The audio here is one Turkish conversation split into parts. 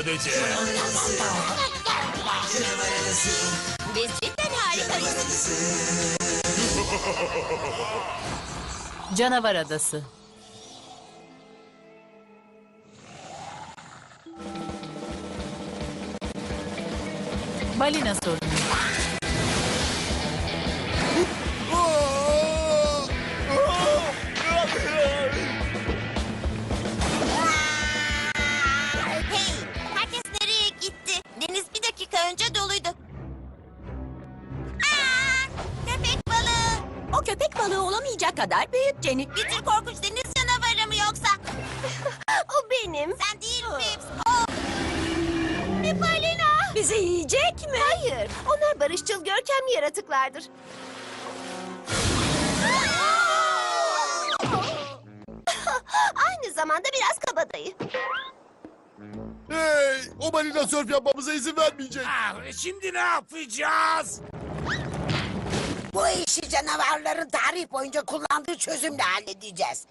sadece. Biz cidden harikayız. Canavar Adası. Balina sorunu. Jenny. Bir tür korkunç deniz canavarı mı yoksa? O benim. Sen değil Pips. O. Bir balina. Bizi yiyecek mi? Hayır. Onlar barışçıl görkemli yaratıklardır. Aynı zamanda biraz kabadayı. Hey, o balina sörf yapmamıza izin vermeyecek. Ah, şimdi ne yapacağız? Bu işi canavarların tarih boyunca kullandığı çözümle halledeceğiz.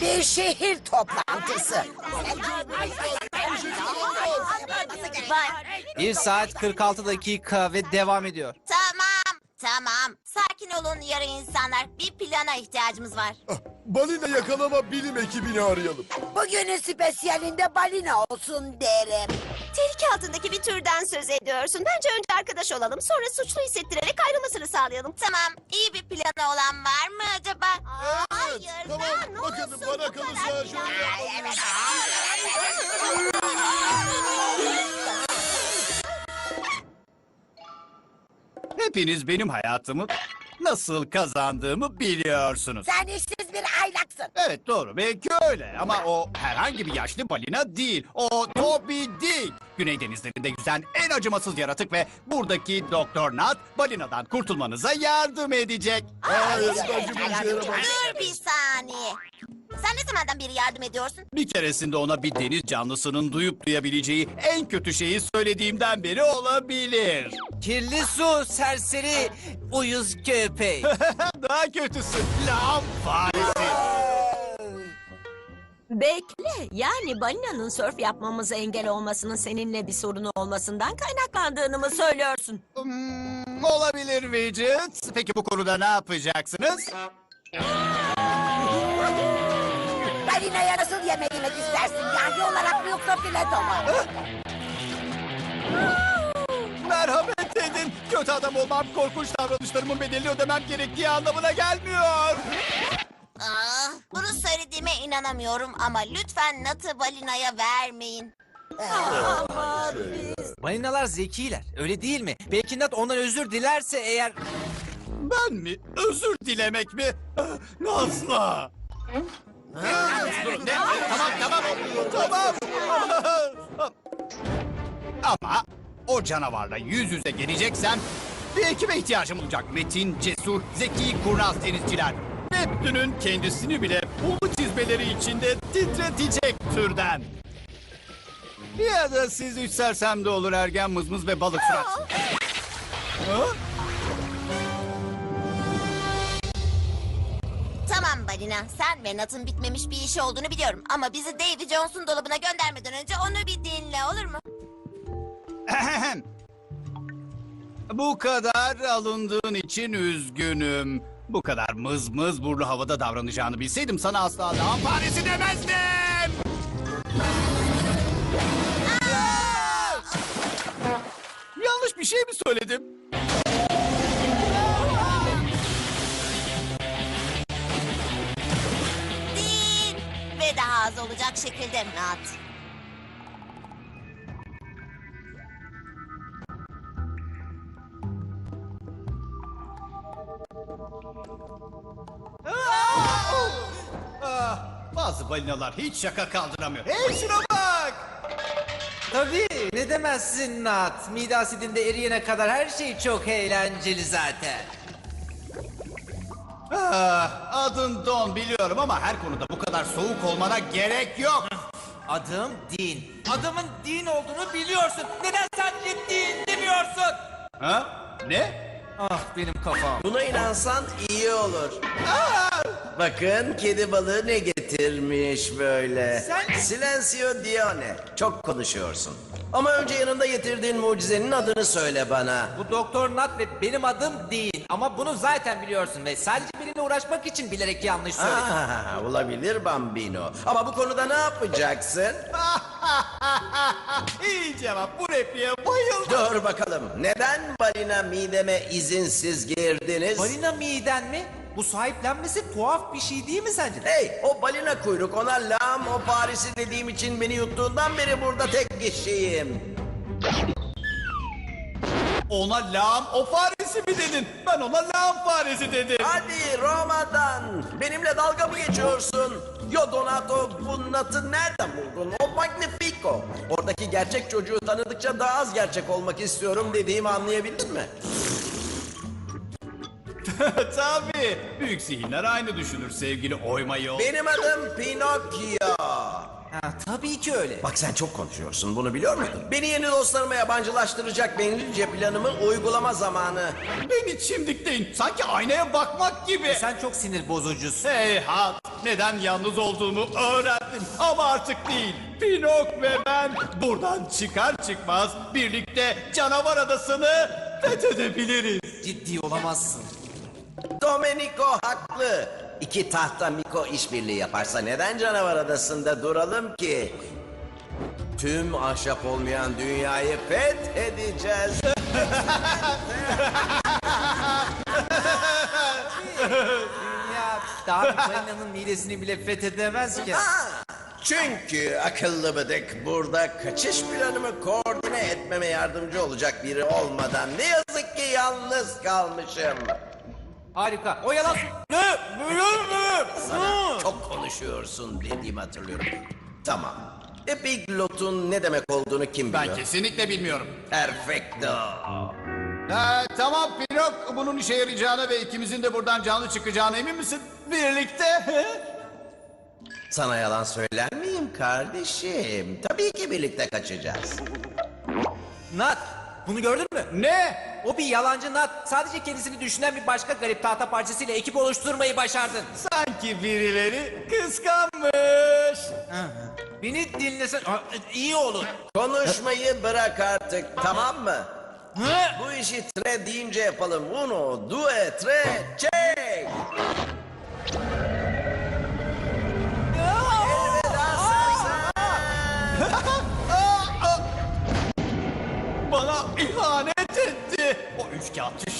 Bir şehir toplantısı. Bir saat 46 dakika ve devam ediyor. Tamam, tamam. Sakin olun yarı insanlar. Bir plana ihtiyacımız var. Ah, Balina yakalama bilim ekibini arayalım. Bugünün spesiyalinde balina olsun derim. Tehlike altındaki bir türden söz ediyorsun. Bence önce arkadaş olalım. Sonra suçlu hissettirerek ayrılmasını sağlayalım. Tamam, iyi bir planı olan var mı acaba? Hayır, tamam, daha ne bakın olsun bana bu kalırsa şöyle yapalım. Hepiniz benim hayatımı nasıl kazandığımı biliyorsunuz. Sen işsiz bir aylaksın. Evet doğru belki öyle ama o herhangi bir yaşlı balina değil. O Toby Dick. Güney denizlerinde yüzen en acımasız yaratık ve buradaki Doktor Nat balinadan kurtulmanıza yardım edecek. Hayır, bence bu işe yaramaz. Dur bir saniye. Sen ne zamandan beri yardım ediyorsun? Bir keresinde ona bir deniz canlısının duyup duyabileceği en kötü şeyi söylediğimden beri olabilir. Kirli su, serseri, uyuz köpek. Daha kötüsü lan faresi. Bekle. Yani balinanın sörf yapmamıza engel olmasının seninle bir sorunu olmasından kaynaklandığını mı söylüyorsun? Hmm, olabilir Widget. Peki bu konuda ne yapacaksınız? Balinaya nasıl yemek yemek istersin? Yani olarak mı yoksa fileto mu? Merhamet edin. Kötü adam olmam korkunç davranışlarımın bedelini ödemem gerektiği anlamına gelmiyor. Aa, bunu söylediğime inanamıyorum ama lütfen Nat'ı balinaya vermeyin. Balinalar zekiler, öyle değil mi? Belki Nat ondan özür dilerse eğer... Ben mi? Özür dilemek mi? Ah, Asla. Ne? Tamam tamam. Tamam. Ama o canavarla yüz yüze geleceksem bir ekibe ihtiyacım olacak. Metin, cesur, zeki, kurnaz denizciler. Neptün'ün kendisini bile pullu çizmeleri içinde titretecek türden. Ya da siz üç sersem de olur ergen mızmız ve balık surat. Ha? Balina, sen ve Nat'ın bitmemiş bir işi olduğunu biliyorum. Ama bizi Davy Jones'un dolabına göndermeden önce onu bir dinle olur mu? Bu kadar alındığın için üzgünüm. Bu kadar mız mız burnu havada davranacağını bilseydim sana asla daha faresi demezdim. Yanlış bir şey mi söyledim? Şekilde Nat. Ah, bazı balinalar hiç şaka kaldıramıyor. Hey şuna bak! Tabii, ne demezsin Nat? Mide asidinde eriyene kadar her şey çok eğlenceli zaten. Ah, adın Don biliyorum ama her konuda kadar soğuk olmana gerek yok. Adım Din. Adımın Din olduğunu biliyorsun. Neden sen de Din demiyorsun? Ha? Ne? Ah benim kafam. Buna inansan iyi olur. Aa, Bakın kedi balığı ne getirmiş böyle. Sen- Silencio Dione. Çok konuşuyorsun. Ama önce yanında getirdiğin mucizenin adını söyle bana. Bu Doktor Nat ve benim adım değil. Ama bunu zaten biliyorsun ve sadece benimle uğraşmak için bilerek yanlış söyledin. Ah, olabilir Bambino. Ama bu konuda ne yapacaksın? İyi cevap. Bu repliğe bayıldım. Dur bakalım. Neden balina mideme izinsiz girdiniz? Balina miden mi? Bu sahiplenmesi tuhaf bir şey değil mi sence? de? Hey o balina kuyruk ona lam o Paris'i dediğim için beni yuttuğundan beri burada tek kişiyim. Ona lağım o faresi mi dedin? Ben ona lağım faresi dedim. Hadi Roma'dan benimle dalga mı geçiyorsun? Yo Donato bu natı nereden buldun? O Magnifico. Oradaki gerçek çocuğu tanıdıkça daha az gerçek olmak istiyorum dediğimi anlayabildin mi? Tabii. Büyük zihinler aynı düşünür sevgili oyma yol. Benim adım Pinokyo. Ha, tabii ki öyle. Bak sen çok konuşuyorsun bunu biliyor muydun? Beni yeni dostlarıma yabancılaştıracak bencilce planımı uygulama zamanı. Beni çimdikleyin. Sanki aynaya bakmak gibi. Sen çok sinir bozucusun. Hey halt. Neden yalnız olduğumu öğrendim. Ama artık değil. Pinok ve ben buradan çıkar çıkmaz birlikte canavar adasını fethedebiliriz. Ciddi olamazsın. Domenico haklı. İki tahta Miko işbirliği yaparsa neden canavar adasında duralım ki? Tüm ahşap olmayan dünyayı fethedeceğiz. Ya daha bir balinanın midesini bile fethedemez ki. Çünkü akıllı bıdık burada kaçış planımı koordine etmeme yardımcı olacak biri olmadan ne yazık ki yalnız kalmışım. Harika. O yalan... Ne? Sana çok konuşuyorsun dediğimi hatırlıyorum. Tamam. Epiglot'un ne demek olduğunu kim Ben biliyor? kesinlikle bilmiyorum. Perfecto. Ee, tamam Pinok bunun işe yarayacağına ve ikimizin de buradan canlı çıkacağına emin misin? Birlikte. Sana yalan söyler miyim kardeşim? Tabii ki birlikte kaçacağız. Nat, bunu gördün mü? ne? O bir yalancı Nat. Sadece kendisini düşünen bir başka garip tahta parçasıyla ekip oluşturmayı başardın. Sanki birileri kıskanmış. Beni dinlesen Aa, iyi olur. Konuşmayı bırak artık tamam mı? Bu işi tre deyince yapalım. Uno, due, tre, çek!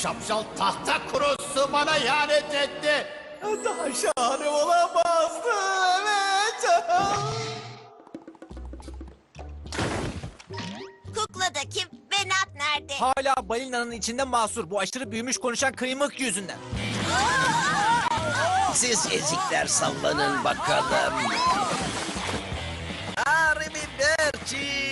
Şapşal tahta kurusu bana ihanet etti. Daha şahane olamazdı. Evet. Kukla da kim ve Nat nerede? Hala balinanın içinde mahsur. Bu aşırı büyümüş konuşan kıymık yüzünden. Siz ezikler sallanın bakalım. Arrivederci!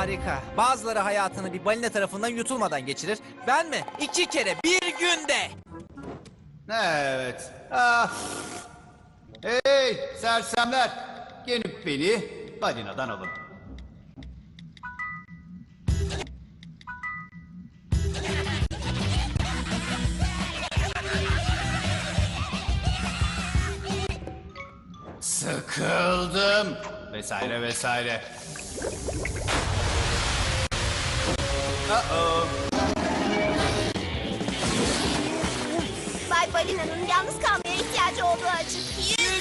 Harika. Bazıları hayatını bir balina tarafından yutulmadan geçirir. Ben mi? İki kere bir günde. Evet. Ah. Hey sersemler. Gelip beni balinadan alın. Sıkıldım. Vesaire vesaire. Uh-oh. Bay Balina'nın yalnız kalmaya ihtiyacı olduğu açık. Yüzün!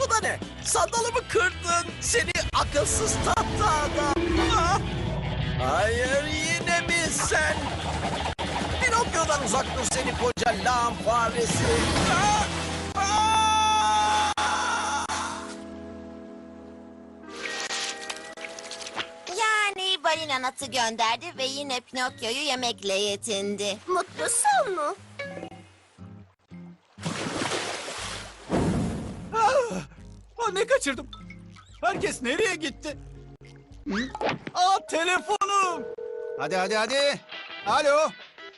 Bu da ne? Sandalımı kırdın. Seni akılsız tahta adam. Ah! Hayır yine mi sen? Pinokyo'dan uzak dur seni koca lağım faresi. Ah! Ah! Yani balina Nat'ı gönderdi ve yine Pinokyo'yu yemekle yetindi. Mutlusun mu? Aa, ne kaçırdım? Herkes nereye gitti? Hı? Aa telefonum. Hadi hadi hadi. Alo.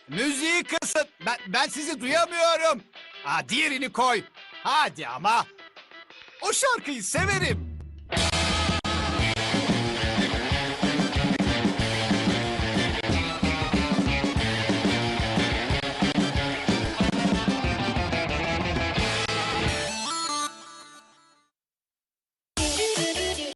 Müziği kısıt. Ben, ben sizi duyamıyorum. Ha, diğerini koy. Hadi ama. O şarkıyı severim.